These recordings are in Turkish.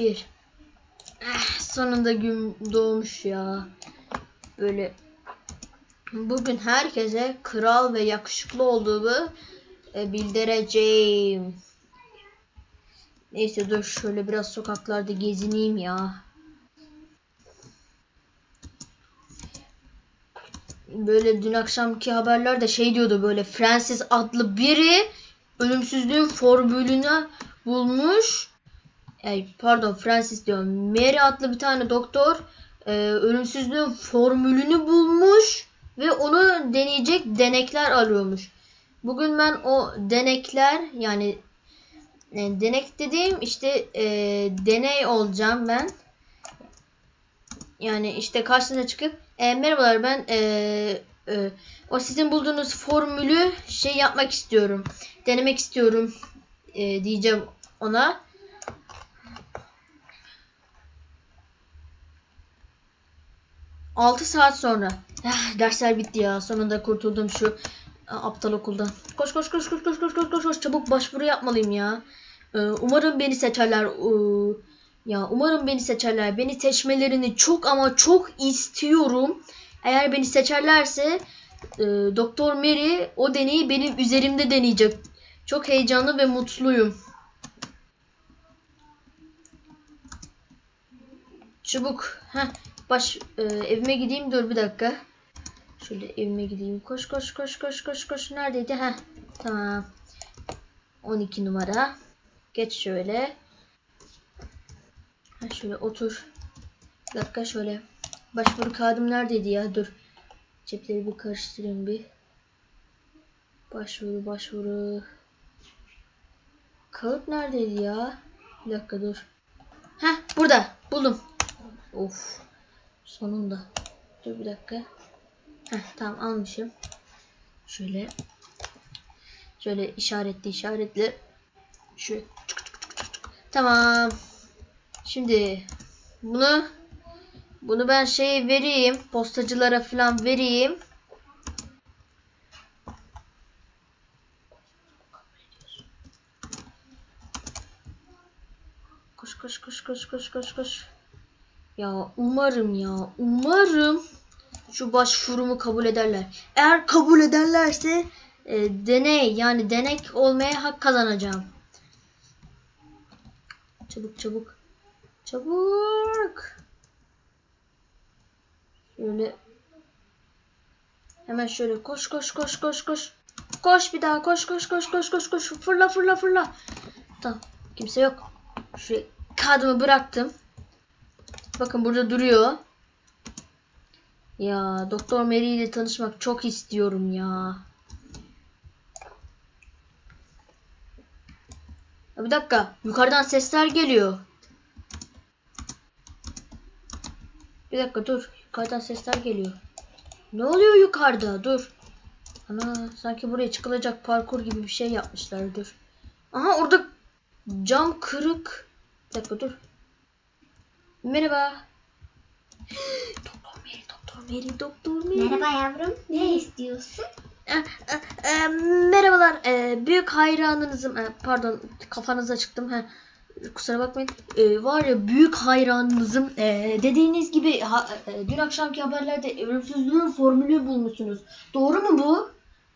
Bir. Ah, sonunda gün doğmuş ya. Böyle bugün herkese kral ve yakışıklı olduğumu e, bildireceğim. Neyse dur şöyle biraz sokaklarda gezineyim ya. Böyle dün akşamki haberlerde şey diyordu böyle Francis adlı biri ölümsüzlüğün formülünü bulmuş. Pardon Francis diyorum. Mary adlı bir tane doktor e, ölümsüzlüğün formülünü bulmuş ve onu deneyecek denekler arıyormuş. Bugün ben o denekler yani e, denek dediğim işte e, deney olacağım ben. Yani işte karşısına çıkıp e, merhabalar ben e, e, o sizin bulduğunuz formülü şey yapmak istiyorum. Denemek istiyorum e, diyeceğim ona. Altı saat sonra. Ah, dersler bitti ya. Sonunda kurtuldum şu ah, aptal okuldan. Koş koş koş koş koş koş koş koş koş çabuk başvuru yapmalıyım ya. Ee, umarım beni seçerler. Ee, ya umarım beni seçerler. Beni seçmelerini çok ama çok istiyorum. Eğer beni seçerlerse e, Doktor Mary o deneyi benim üzerimde deneyecek. Çok heyecanlı ve mutluyum. Çabuk. Heh, baş e, evime gideyim dur bir dakika. Şöyle evime gideyim. Koş koş koş koş koş koş. Neredeydi? Heh. Tamam. 12 numara. Geç şöyle. Ha, şöyle otur. Bir dakika şöyle. Başvuru kağıdım neredeydi ya? Dur. Cepleri bir karıştırayım bir. Başvuru başvuru. Kağıt neredeydi ya? Bir dakika dur. Heh burada. Buldum. Of. Sonunda. Dur bir dakika. Heh tamam almışım. Şöyle. Şöyle işaretli işaretli. Şöyle. Tamam. Şimdi bunu bunu ben şey vereyim. Postacılara falan vereyim. Koş koş koş koş koş koş koş. Ya umarım ya umarım şu başvurumu kabul ederler. Eğer kabul ederlerse e, deney yani denek olmaya hak kazanacağım. Çabuk çabuk. Çabuk. Şöyle hemen şöyle koş koş koş koş koş. Koş bir daha koş koş koş koş koş koş. Fırla fırla fırla. Tamam. Kimse yok. Şu kağıdımı bıraktım. Bakın burada duruyor. Ya Doktor Mary ile tanışmak çok istiyorum ya. ya. Bir dakika. Yukarıdan sesler geliyor. Bir dakika dur. Yukarıdan sesler geliyor. Ne oluyor yukarıda? Dur. Ana sanki buraya çıkılacak parkur gibi bir şey yapmışlar. Dur. Aha orada cam kırık. Bir dakika dur. Merhaba. Doktor Mary, Doktor Mary, Doktor Mary. Merhaba yavrum. Ne istiyorsun? E, e, e, merhabalar. E, büyük hayranınızım. E, pardon kafanıza çıktım. He. Kusura bakmayın. E, var ya büyük hayranınızım. E, dediğiniz gibi ha, e, dün akşamki haberlerde ölümsüzlüğün formülü bulmuşsunuz. Doğru mu bu?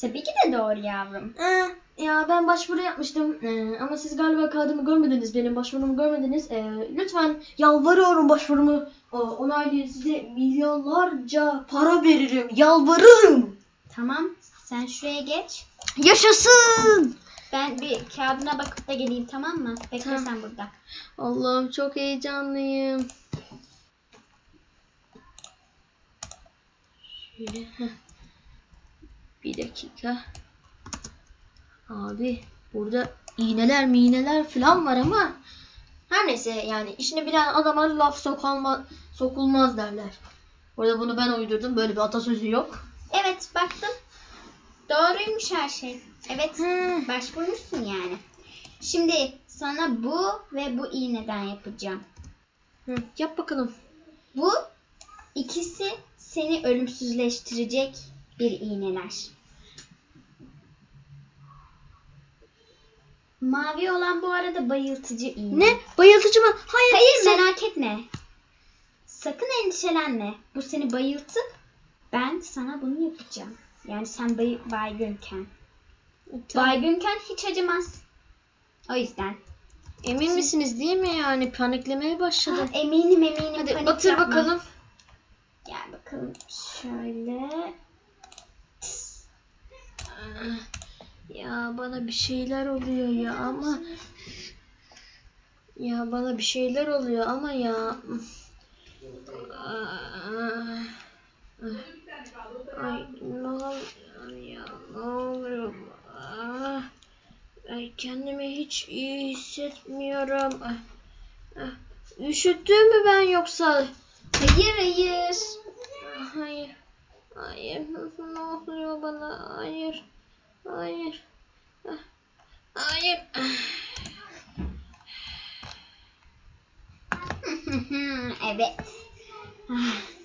Tabii ki de doğru yavrum. E, ya ben başvuru yapmıştım. E, ama siz galiba kağıdımı görmediniz. Benim başvurumu görmediniz. E, lütfen yalvarıyorum başvurumu e, onaylayın. Size milyonlarca para veririm. Yalvarırım. Tamam. Sen şuraya geç. Yaşasın. Ben bir kağıdına bakıp da geleyim tamam mı? Bekle Tamam. sen burada. Allah'ım çok heyecanlıyım. Şöyle. Bir dakika. Abi burada iğneler miğneler falan var ama her neyse yani işini bilen adama laf sokulma, sokulmaz derler. Burada bunu ben uydurdum. Böyle bir atasözü yok. Evet baktım. Doğruymuş her şey. Evet. Hı. Başvurmuşsun yani. Şimdi sana bu ve bu iğneden yapacağım. Hı, yap bakalım. Bu ikisi seni ölümsüzleştirecek bir iğneler. Mavi olan bu arada bayıltıcı iğne. Ne? Bayıltıcı mı? Hayır. Hayır sen- merak etme. Sakın endişelenme. Bu seni bayıltıp ben sana bunu yapacağım. Yani sen bay baygınken. Tamam. Baygınken hiç acımaz. O yüzden. Emin misiniz değil mi yani? Paniklemeye başladı. Ha, eminim eminim. Hadi panik batır yapma. bakalım. Gel bakalım şöyle. Ya bana bir şeyler oluyor ya ama ya bana bir şeyler oluyor ama ya. Ay ne oluyor ya ne oluyor? Ay kendimi hiç iyi hissetmiyorum. Üşüttüm mü ben yoksa? Hayır hayır. hayır hayır. Ne oluyor bana? Hayır hayır hayır evet.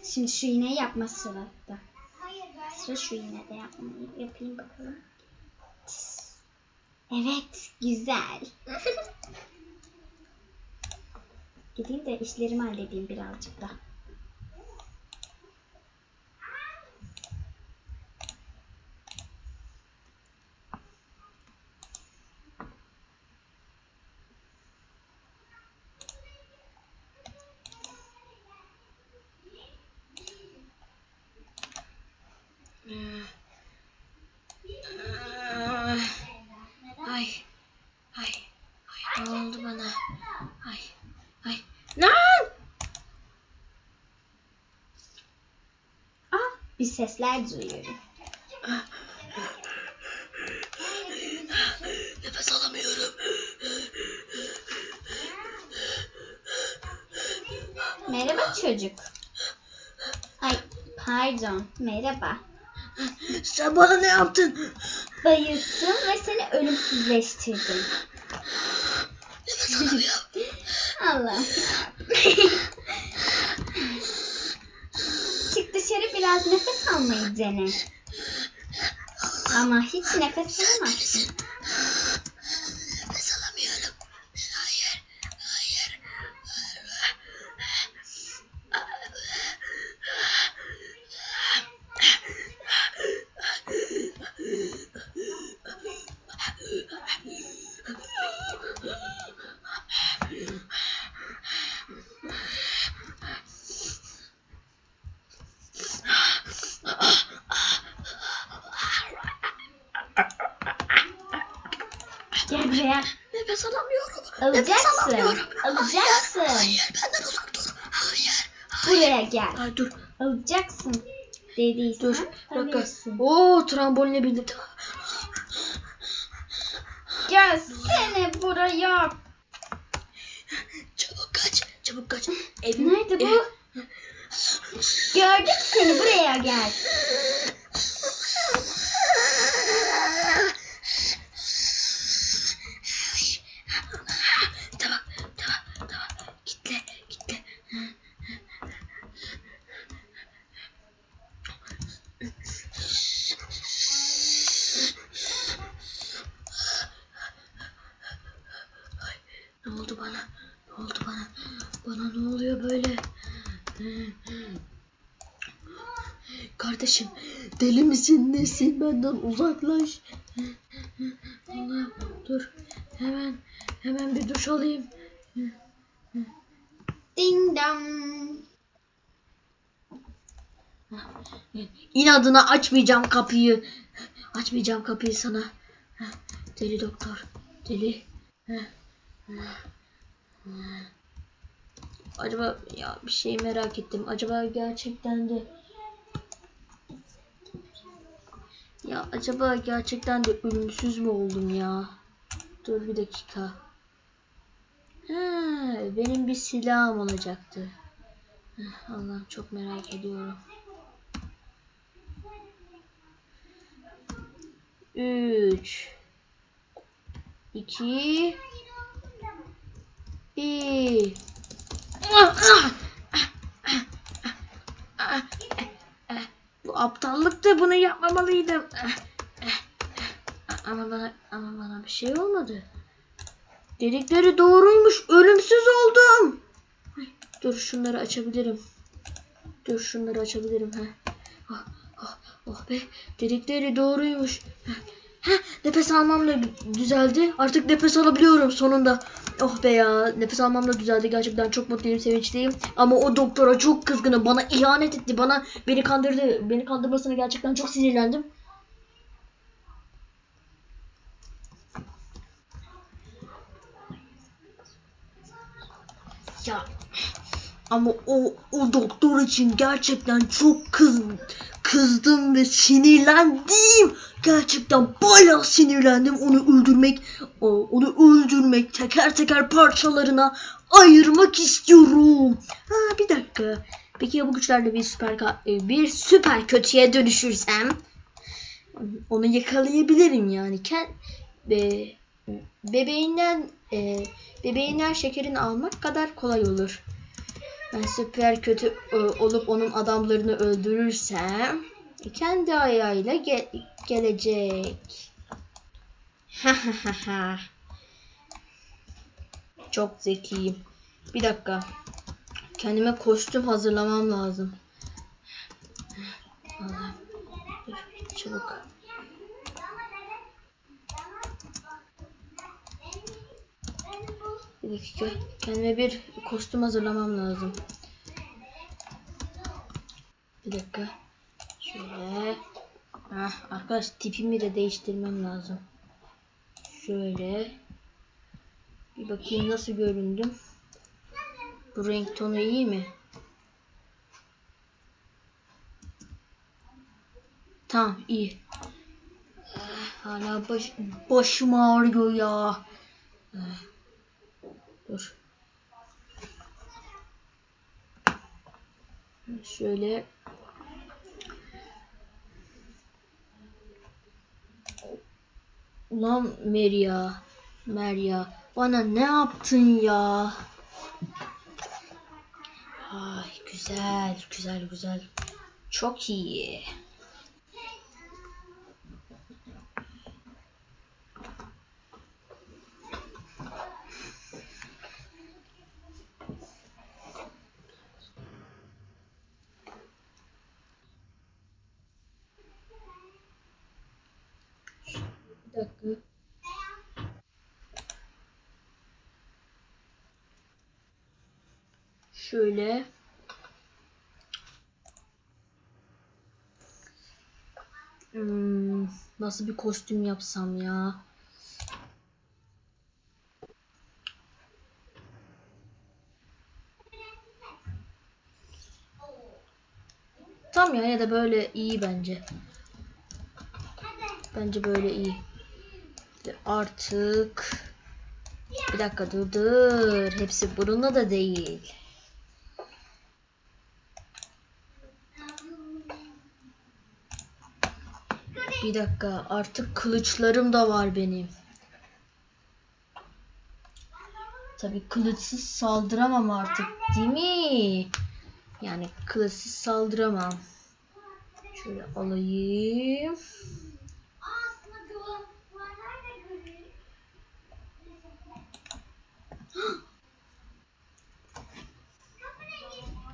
Şimdi şu iğneyi yapma sırada. Sıra şu iğnede yapmayı yapayım bakalım. Evet, güzel. Gideyim de işlerimi halledeyim birazcık da. Ay. Ay. Ay ne oldu bana? Ay. Ay. Lan! Ah, bir sesler duyuyorum. Nefes alamıyorum. Merhaba çocuk. Ay, pardon. Merhaba. Sen bana ne yaptın? Bayılttım ve seni ölümsüzleştirdim. Nefes alamıyorum. Allah. Dışarı biraz nefes almayı dene. Ama hiç nefes alamazsın. Nefes alamıyorum. Hayır. Hayır. Gel buraya. Nefes alamıyorum. Nefes Alacaksın. Alacaksın. Hayır benden uzak dur. Hayır. Buraya gel. Ay dur. Alacaksın. Dediysen Dur. Alırsın. Oo tramboline bindim. Gelsene buraya. Çabuk kaç. Çabuk kaç. Evim. Nerede bu? Gördüm seni buraya gel. Tamam. Tamam. Tamam. Kitle. Kitle. Ay, ne oldu bana? Ne oldu bana? Bana ne oluyor böyle? Kardeşim deli misin nesin benden uzaklaş. Allah dur hemen hemen bir duş alayım. Ding dong. İnadına açmayacağım kapıyı. Açmayacağım kapıyı sana. Deli doktor. Deli. Acaba ya bir şey merak ettim. Acaba gerçekten de ya acaba gerçekten de ölümsüz mü oldum ya? Dur bir dakika. Ha, benim bir silahım olacaktı. Allah'ım çok merak ediyorum. 3 2 1 Bu aptallıktı bunu yapmamalıydım. Ama bana ama bana bir şey olmadı. Dedikleri doğruymuş. Ölümsüz oldum. Dur şunları açabilirim. Dur şunları açabilirim. Heh. Oh, oh, oh be. Dedikleri doğruymuş. Heh. Heh, nefes almam da düzeldi. Artık nefes alabiliyorum sonunda. Oh be ya. Nefes almam da düzeldi. Gerçekten çok mutluyum, sevinçliyim. Ama o doktora çok kızgınım. Bana ihanet etti. Bana beni kandırdı. Beni kandırmasına gerçekten çok sinirlendim. Ya ama o o doktor için gerçekten çok kız kızdım ve sinirlendim. Gerçekten bayağı sinirlendim. Onu öldürmek, onu öldürmek, teker teker parçalarına ayırmak istiyorum. Ha bir dakika. Peki ya bu güçlerle bir süper e, bir süper kötüye dönüşürsem onu yakalayabilirim yani. Ken be, bebeğinden e, bebeğinden şekerini almak kadar kolay olur. Ben süper kötü e, olup onun adamlarını öldürürsem kendi ayağıyla ge- gelecek. Çok zekiyim. Bir dakika. Kendime kostüm hazırlamam lazım. Çabuk. Bir dakika. Kendime bir kostüm hazırlamam lazım. Bir dakika. Şöyle. Ah, arkadaş tipimi de değiştirmem lazım. Şöyle. Bir bakayım nasıl göründüm. Bu renk tonu iyi mi? Tamam iyi. Hala baş, başım ağrıyor ya. Dur. Şöyle Ulan Meria, Meria bana ne yaptın ya? Ay güzel, güzel, güzel. Çok iyi. Dakika. Şöyle. Hmm, nasıl bir kostüm yapsam ya? Tam ya ya da böyle iyi bence. Bence böyle iyi. Artık bir dakika dur dur. Hepsi bununla da değil. Bir dakika artık kılıçlarım da var benim. Tabii kılıçsız saldıramam artık değil mi? Yani kılıçsız saldıramam. Şöyle alayım.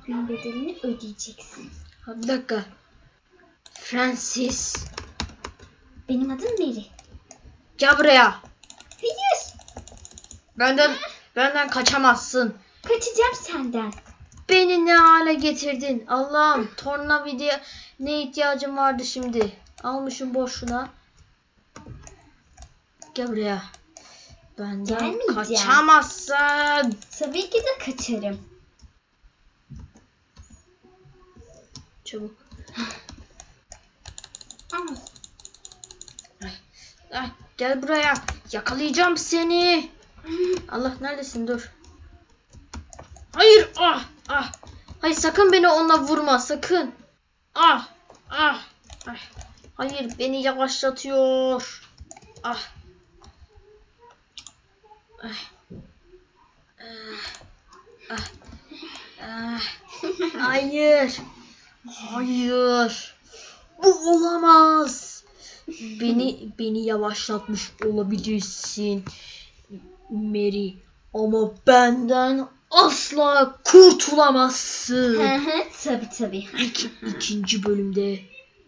Bunun bedelini ödeyeceksin. Ha, bir dakika. Francis. Benim adım Mary. Gel buraya. Hayır. Benden benden kaçamazsın. Kaçacağım senden. Beni ne hale getirdin? Allah'ım tornavida ne ihtiyacım vardı şimdi? Almışım boşuna. Gel buraya. Benden Gelmeyeceğim. kaçamazsın. Tabii ki de kaçarım. Çabuk. Al. Ah, gel buraya. Yakalayacağım seni. Allah neredesin dur. Hayır ah ah. Hayır sakın beni onunla vurma sakın. Ah ah. ah. Hayır beni yavaşlatıyor. Ah. Ah. Ah. Ah. Hayır. Hayır. Bu olamaz. Beni beni yavaşlatmış olabilirsin. Mary ama benden asla kurtulamazsın. Hı hı, tabii tabii. İki, ikinci bölümde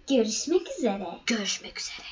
Görüşmek üzere. görüşmek üzere.